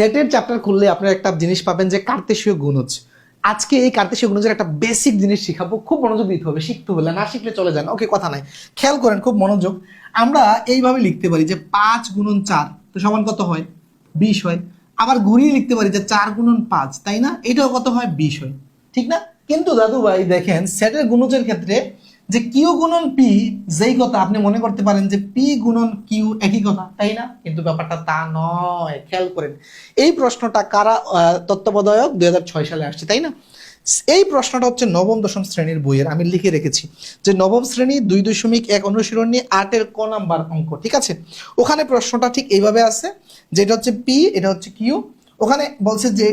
সেটের চ্যাপ্টার খুললে আপনারা একটা জিনিস পাবেন যে কার্তেশীয় গুণজ আজকে এই কার্তেশীয় গুণজের একটা বেসিক জিনিস শিখাবো, খুব মনোযোগ দিতে হবে, শিখতে হলে, না শিখলে চলে যান ওকে কথা নাই। খেয়াল করেন, খুব মনোযোগ। আমরা এইভাবে লিখতে পারি যে পাঁচ গুণন চার, তো সমান কত হয়? বিশ হয়। আবার ঘুরিয়ে লিখতে পারি যে চার গুণন পাঁচ, তাই না? এটাও কত হয়? বিশ হয়। ঠিক না? কিন্তু দাদু ভাই দেখেন, সেটের গুণজের ক্ষেত্রে যে কিউ গুণন পি যেই কথা আপনি মনে করতে পারেন যে পি গুণন কিউ একই কথা, তাই না? কিন্তু ব্যাপারটা তা নয়, খেয়াল করেন। এই প্রশ্নটা কারা তত্ত্বাবধায়ক? দু হাজার ছয় সালে আসছে, তাই না? এই প্রশ্নটা হচ্ছে নবম, দশম শ্রেণির বইয়ের, আমি লিখে রেখেছি যে নবম শ্রেণি দুই দশমিক এক অনুশীলনী আটের ক নাম্বার অঙ্ক, ঠিক আছে? ওখানে প্রশ্নটা ঠিক এইভাবে আছে যেটা হচ্ছে পি এটা হচ্ছে কিউ ওখানে বলছে যে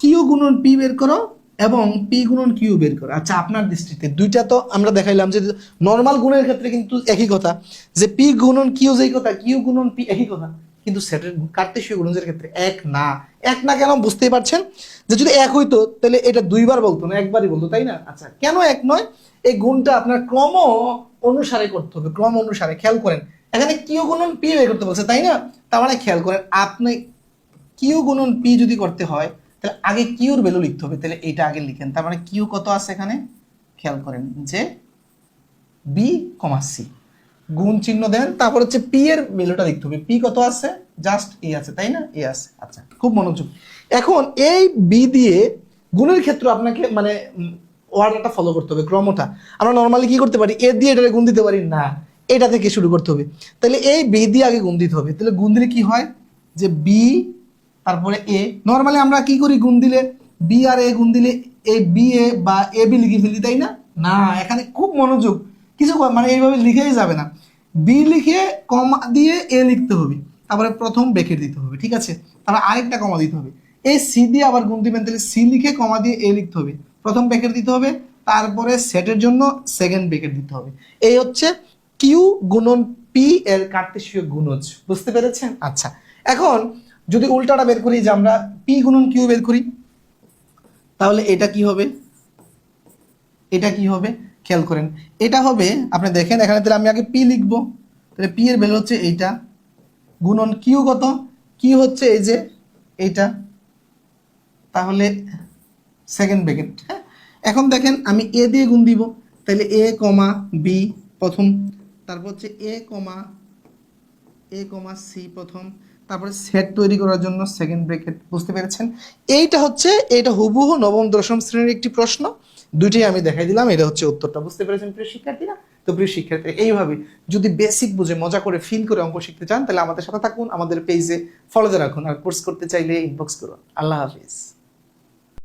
কিউ গুণন পি বের করো এবং পি গুণন কিউ বের করো। আচ্ছা আপনার দৃষ্টিতে দুইটা তো আমরা দেখাইলাম যে নর্মাল গুণের ক্ষেত্রে কিন্তু একই কথা, যে পি গুণন কিউ যেই কথা কিউ গুণন পি একই কথা, কিন্তু সেটের কার্তেশীয় গুণজের ক্ষেত্রে এক না। এক না কেন বুঝতেই পারছেন? যে যদি এক হইতো, তাহলে এটা দুইবার বলতো না, একবারই বলতো, তাই না? আচ্ছা কেন এক নয়? এই গুণটা আপনার ক্রম অনুসারে করতে হবে, ক্রম অনুসারে, খেয়াল করেন। এখানে কিউ গুণন পি বের করতে বলছে, তাই না? তার মানে খেয়াল করেন, আপনি কিউ গুণন পি যদি করতে হয় তাহলে আগে কিউর ভ্যালু লিখতে হবে, তাহলে এটা আগে লিখেন। তার মানে কিউ কত আছে এখানে? খেয়াল করেন যে বি কমা সি গুণ চিহ্ন দেন, তারপর হচ্ছে পি এর ভ্যালুটা লিখতে হবে। পি কত আছে? জাস্ট এ আছে, তাই না? এ আছে। আচ্ছা খুব মনোযোগ। এখন এই বি দিয়ে গুণের ক্ষেত্রে আপনাকে মানে ওয়ার্ডারটা ফলো করতে হবে, ক্রমটা। আমরা নর্মালি কি করতে পারি? এ দিয়ে এটাকে গুণ দিতে পারি? না। এটা থেকে শুরু করতে হবে। তাহলে এই বি দিয়ে আগে গুণ দিতে হবে। তাহলে গুণ দিলে কি হয়? যে বি তারপরে এ নর্মালি আমরা কি করি? গুণ দিলে বি আর এ গুণ দিলে এ বি এ বা এ বি লিখে ফেলি, তাই না? না, এখানে খুব মনোযোগ। কিছু মানে এইভাবে লিখেই যাবে না। বি লিখে কমা দিয়ে এ লিখতে হবে। তারপরে প্রথম ব্রেকেট দিতে হবে, ঠিক আছে? তারপর আরেকটা কমা দিতে হবে। এই সি দিয়ে আবার গুণ দিবেন, তাহলে সি লিখে কমা দিয়ে এ লিখতে হবে। প্রথম ব্রেকেট দিতে হবে, তারপরে সেটের জন্য সেকেন্ড ব্রেকেট দিতে হবে। এই হচ্ছে কিউ গুণন পি এর কার্তেশীয় গুণজ। বুঝতে পেরেছেন? আচ্ছা। এখন যদি উল্টাটা বের করি, যে আমরা পি গুণন কিউ বের করি, তাহলে এটা কি হবে? এটা কি হবে? খেয়াল করেন। এটা হবে, আপনি দেখেন এখানে, তাহলে আমি আগে পি লিখব। তাহলে পি এর ভ্যালু হচ্ছে এইটা। গুণন কিউ কত? কিউ হচ্ছে এই যে এইটা। তাহলে সেকেন্ড ব্র্যাকেট হ্যাঁ? এখন দেখেন, আমি এ দিয়ে গুণ দিব। তাহলে এ কমা বি প্রথম। তারপর হচ্ছে এ কমা এ কমা সি প্রথম। তারপরে সেট তৈরি করার জন্য সেকেন্ড ব্র্যাকেট বুঝতে পেরেছেন? এইটা হচ্ছে এটা হুবহু নবম, দশম শ্রেণির একটি প্রশ্ন। দুইটাই আমি দেখাই দিলাম, এটা হচ্ছে উত্তরটা, বুঝতে পেরেছেন প্রিয় শিক্ষার্থীরা? তো প্রিয় শিক্ষার্থী এইভাবে যদি বেসিক বুঝে, মজা করে ফিল করে অঙ্ক শিখতে চান, তাহলে আমাদের সাথে থাকুন, আমাদের পেজে ফলোতে রাখুন, আর কোর্স করতে চাইলে ইনবক্স করুন। আল্লাহ হাফিজ।